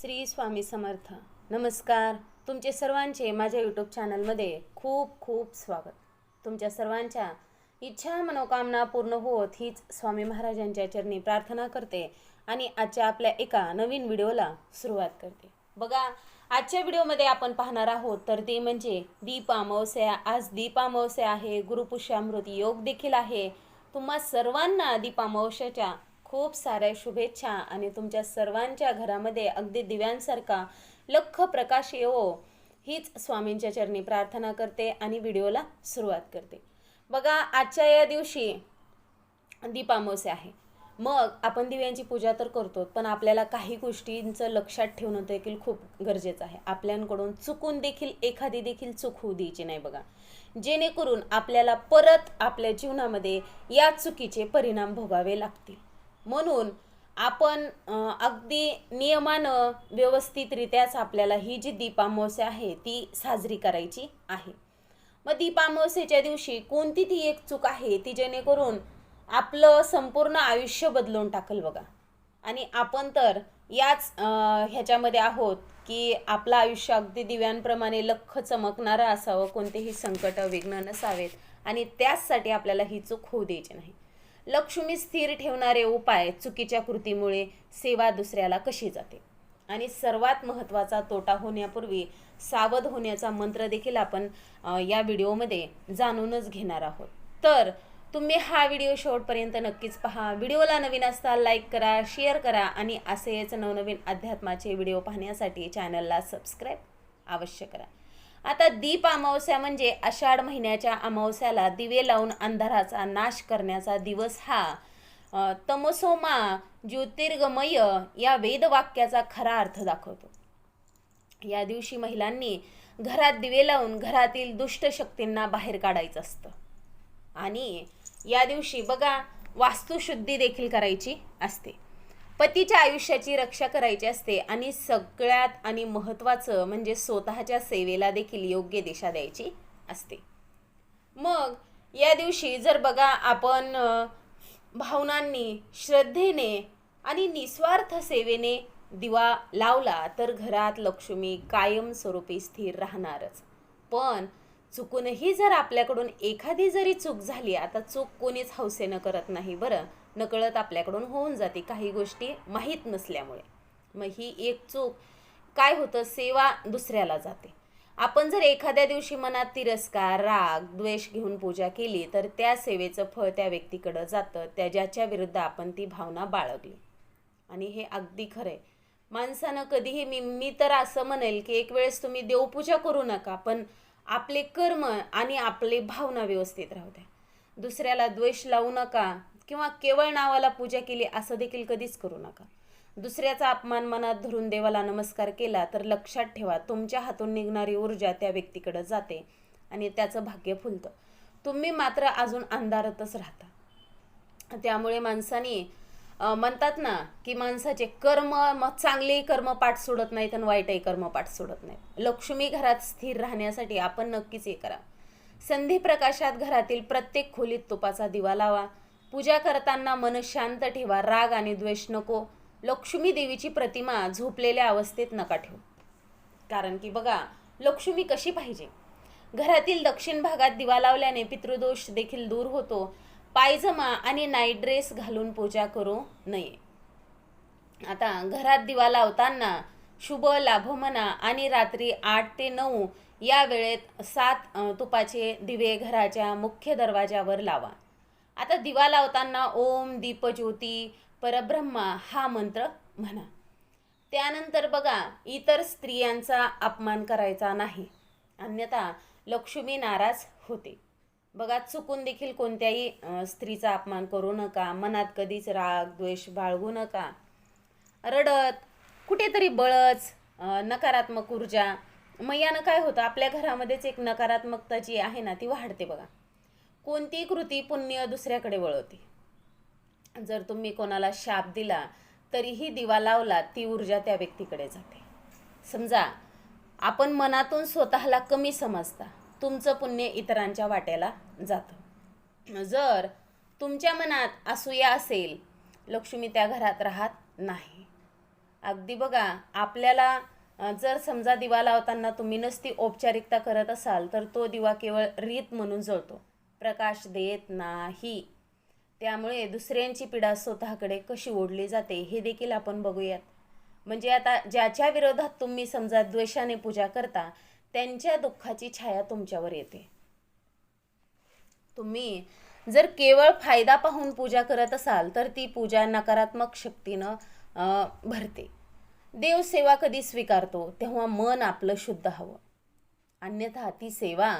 श्री स्वामी समर्थ. नमस्कार. तुमचे सर्वांचे माझ्या यूट्यूब चॅनलमध्ये खूप खूप स्वागत. तुमच्या सर्वांच्या इच्छा मनोकामना पूर्ण होत हीच स्वामी महाराजांच्या चरणी प्रार्थना करते आणि आजच्या आपल्या एका नवीन व्हिडिओला सुरुवात करते. बघा आजच्या व्हिडिओमध्ये आपण पाहणार आहोत तर ते म्हणजे दीपामावस्या आज दीपामावस्या आहे. गुरुपुष्यामृत योग देखील आहे. तुम्हा सर्वांना दीपामावस्याच्या खूप साऱ्या शुभेच्छा आणि तुमच्या सर्वांच्या घरामध्ये अगदी दिव्यांसारखा लख प्रकाश येवो. हीच स्वामींच्या चरणी प्रार्थना करते आणि व्हिडिओला सुरुवात करते. बघा आजच्या या दिवशी दीपामोसे आहे. मग आपण दिव्यांची पूजा तर करतो पण आपल्याला काही गोष्टींचं लक्षात ठेवणं देखील खूप गरजेचं आहे. आपल्याकडून चुकून देखील एखादी देखील चूक होऊ द्यायची नाही बघा. जेणेकरून आपल्याला परत आपल्या जीवनामध्ये या चुकीचे परिणाम भोगावे लागतील. म्हणून आपण अगदी नियमानं व्यवस्थितरित्याच आपल्याला ही जी दीपामावस्या आहे ती साजरी करायची आहे. मग दीपामावस्येच्या दिवशी कोणती ती एक चूक आहे ती जेणेकरून आपलं संपूर्ण आयुष्य बदलून टाकल बघा. आणि आपण तर याच ह्याच्यामध्ये आहोत की आपलं आयुष्य अगदी दिव्यांप्रमाणे लख चमकणारं असावं कोणतेही संकट विघ्न नसावेत. आणि त्याचसाठी आपल्याला ही चूक होऊ द्यायची नाही. लक्ष्मी स्थिर ठेवणारे उपाय चुकीच्या कृतीमुळे सेवा दुसऱ्याला कशी जाते? आणि सर्वात महत्त्वाचा तोटा होण्यापूर्वी सावध होण्याचा मंत्र देखील आपण या व्हिडिओमध्ये जाणूनच घेणार आहोत. तर तुम्ही हा व्हिडिओ शेवटपर्यंत नक्कीच पहा. व्हिडिओला नवीन असता लाईक करा शेअर करा आणि असेच नवनवीन अध्यात्माचे व्हिडिओ पाहण्यासाठी चॅनलला सबस्क्राईब अवश्य करा. आता दीप अमावस्या म्हणजे आषाढ महिन्याच्या अमावस्याला दिवे लावून अंधाराचा नाश करण्याचा दिवस हा. तमसोमा ज्योतिर्गमय या वेदवाक्याचा खरा अर्थ दाखवतो. या दिवशी महिलांनी घरात दिवे लावून घरातील दुष्ट शक्तींना बाहेर काढायचं असतं. आणि या दिवशी बघा वास्तुशुद्धी देखील करायची असते. पतीच्या आयुष्याची रक्षा करायची असते आणि सगळ्यात आणि महत्त्वाचं म्हणजे स्वतःच्या सेवेला देखील योग्य दिशा द्यायची असते. मग या दिवशी जर बघा आपण भावनांनी श्रद्धेने आणि निस्वार्थ सेवेने दिवा लावला तर घरात लक्ष्मी कायमस्वरूपी स्थिर राहणारच. पण चुकूनही जर आपल्याकडून एखादी जरी चूक झाली आता चूक कोणीच हौसेनं करत नाही बरं. नकळत आपल्याकडून होऊन जाते काही गोष्टी माहीत नसल्यामुळे. मग ही एक चूक काय होतं? सेवा दुसऱ्याला जाते. आपण जर एखाद्या दिवशी मनात तिरस्कार राग द्वेष घेऊन पूजा केली तर त्या सेवेचं फळ त्या व्यक्तीकडं जातं त्या ज्याच्या विरुद्ध आपण ती भावना बाळगली. आणि हे अगदी खरं आहे माणसानं कधीही मी मी तर असं म्हणेल की एक वेळेस तुम्ही देवपूजा करू नका पण आपले कर्म आणि आपले भावना व्यवस्थित राहू द्या. दुसऱ्याला द्वेष लावू नका किंवा केवळ नावाला पूजा केली असं देखील कधीच करू नका. दुसऱ्याचा अपमान मनात धरून देवाला नमस्कार केला तर लक्षात ठेवा तुमच्या हातून निघणारी ऊर्जा त्या व्यक्तीकडे जाते आणि त्याचं भाग्य फुलतं. तुम्ही मात्र अजून अंधारातच राहता. त्यामुळे माणसाने म्हणतात ना की माणसाचे कर्म मग चांगलेही कर्म पाठ सोडत नाहीत आणि वाईटही कर्म पाठ सोडत नाहीत. लक्ष्मी घरात स्थिर राहण्यासाठी आपण नक्कीच हे करा. संधी प्रकाशात घरातील प्रत्येक खोलीत तुपाचा दिवा लावा. पूजा करताना मन शांत ठेवा राग आणि द्वेष नको. लक्ष्मी देवीची प्रतिमा झोपलेल्या अवस्थेत नका ठेवू. कारण की बघा लक्ष्मी कशी पाहिजे? घरातील दक्षिण भागात दिवा लावल्याने पितृदोष देखील दूर होतो. पायजमा आणि नाईट ड्रेस घालून पूजा करू नये. आता घरात दिवा लावताना शुभ लाभ म्हणा आणि रात्री आठ ते नऊ या वेळेत सात तुपाचे दिवे घराच्या मुख्य दरवाजावर लावा. आता दिवा लावताना ओम दीपज्योती परब्रह्मा हा मंत्र म्हणा. त्यानंतर बघा इतर स्त्रियांचा अपमान करायचा नाही. अन्यथा लक्ष्मी नाराज होते. बघा चुकून देखील कोणत्याही स्त्रीचा अपमान करू नका मनात कधीच राग द्वेष बाळगू नका. रडत कुठेतरी बळच नकारात्मक ऊर्जा. मग यानं काय होतं? आपल्या घरामध्येच एक नकारात्मकता जी आहे ना ती वाढते बघा. कोणती कृती पुण्य दुसऱ्याकडे वळवते. जर तुम्ही कोणाला शाप दिला तरीही दिवा लावला ती ऊर्जा त्या व्यक्तीकडे जाते. समजा आपण मनातून स्वतःला कमी समजता. तुमचं पुण्य इतरांच्या वाट्याला जातं. जर तुमच्या मनात असूया असेल लक्ष्मी त्या घरात राहत नाही. अगदी बघा आपल्याला जर समजा दिवा लावताना तुम्ही नसती औपचारिकता करत असाल तर तो दिवा केवळ रीत म्हणून जळतो. प्रकाश देत नाही. त्यामुळे दुसऱ्यांची पिढा स्वतःकडे कशी ओढली जाते हे देखील आपण बघूयात. म्हणजे आता ज्याच्या विरोधात तुम्ही समजा द्वेषाने पूजा करता त्यांच्या दुःखाची छाया तुमच्यावर येते. तुम्ही जर केवळ फायदा पाहून पूजा करत असाल तर ती पूजा नकारात्मक शक्तीनं भरते. देव सेवा कधी स्वीकारतो तेव्हा मन आपलं शुद्ध हवं. अन्यथा ती सेवा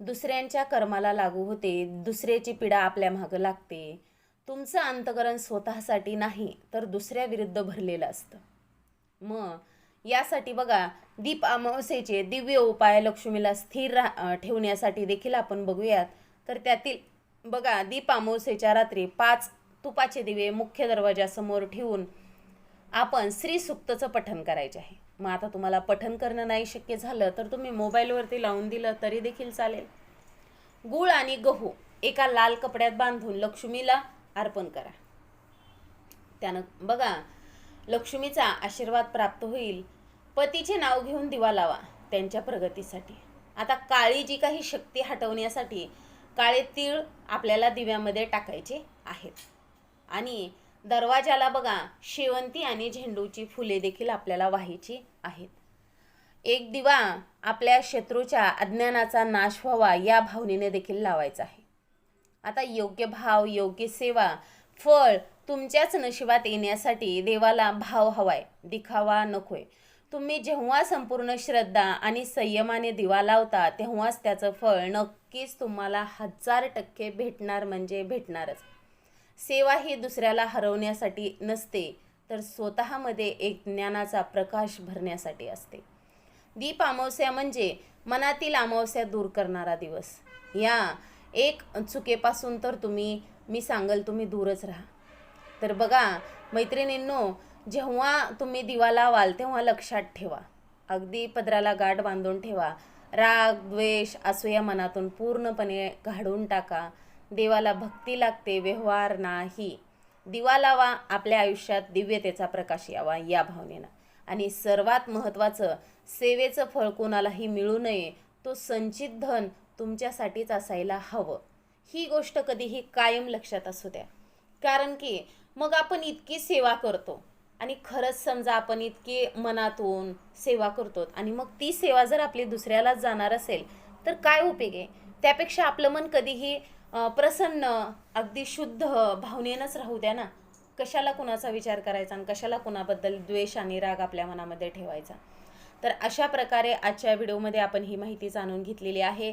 दुसऱ्यांच्या कर्माला लागू होते दुसऱ्याची पीडा आपल्या मागं लागते. तुमचं अंतकरण स्वतःसाठी नाही तर दुसऱ्या विरुद्ध भरलेलं असतं. मग यासाठी बघा दीप अमावस्येचे दिव्य उपाय लक्ष्मीला स्थिर रा ठेवण्यासाठी देखील आपण बघूयात. तर त्यातील बघा दीप अमावस्येच्या रात्री पाच तुपाचे दिवे मुख्य दरवाजासमोर ठेवून आपण श्री सुक्तचं पठण करायचे आहे. मग आता तुम्हाला पठन करणं नाही शक्य झालं तर तुम्ही मोबाईलवरती लावून दिलं तरी देखील चालेल. गुळ आणि गहू एका लाल कपड्यात बांधून लक्ष्मीला अर्पण करा. त्यानं बघा लक्ष्मीचा आशीर्वाद प्राप्त होईल. पतीचे नाव घेऊन दिवा लावा त्यांच्या प्रगतीसाठी. आता काळी जी काही शक्ती हटवण्यासाठी काळे तीळ आपल्याला दिव्यामध्ये टाकायचे आहेत. आणि दरवाजाला बघा शेवंती आणि झेंडूची फुले देखील आपल्याला व्हायची आहेत. एक दिवा आपल्या शत्रूच्या अज्ञानाचा नाश व्हावा या भावनेने देखील लावायचा आहे. आता योग्य भाव योग्य सेवा फळ तुमच्याच नशिबात येण्यासाठी देवाला भाव हवाय दिखावा नकोय. तुम्ही जेव्हा संपूर्ण श्रद्धा आणि संयमाने दिवा लावता तेव्हाच त्याचं फळ नक्कीच तुम्हाला हजार टक्के भेटणार म्हणजे भेटणारच. सेवा ही दुसऱ्याला हरवण्यासाठी नसते तर स्वतःमध्ये एक ज्ञानाचा प्रकाश भरण्यासाठी असते. दीप अमावस्या म्हणजे मनातील अमावस्या दूर करणारा दिवस. या एक चुकेपासून तर तुम्ही मी सांगल तुम्ही दूरच राहा. तर बघा मैत्रिणींनो जेव्हा तुम्ही दिवा लावाल तेव्हा लक्षात ठेवा. अगदी पदराला गाठ बांधून ठेवा. राग द्वेष असूया मनातून पूर्णपणे काढून टाका. देवाला भक्ती लागते व्यवहार नाही. दिवा लावा आपल्या आयुष्यात दिव्यतेचा प्रकाश यावा या भावनेनं. आणि सर्वात महत्त्वाचं सेवेचं फळ कोणालाही मिळू नये तो संचित धन तुमच्यासाठीच असायला हवं. ही गोष्ट कधीही कायम लक्षात असू द्या. कारण की मग आपण इतकी सेवा करतो. आणि खरंच समजा आपण इतकी मनातून सेवा करतो आणि मग ती सेवा जर आपली दुसऱ्याला जाणार असेल तर काय उपयोग आहे? त्यापेक्षा आपलं मन कधीही प्रसन्न अगदी शुद्ध भावनेनंच राहू द्या ना. कशाला कुणाचा विचार करायचा आणि कशाला कुणाबद्दल द्वेष आणि राग आपल्या मनामध्ये ठेवायचा? तर अशा प्रकारे आजच्या व्हिडिओमध्ये आपण ही माहिती जाणून घेतलेली आहे.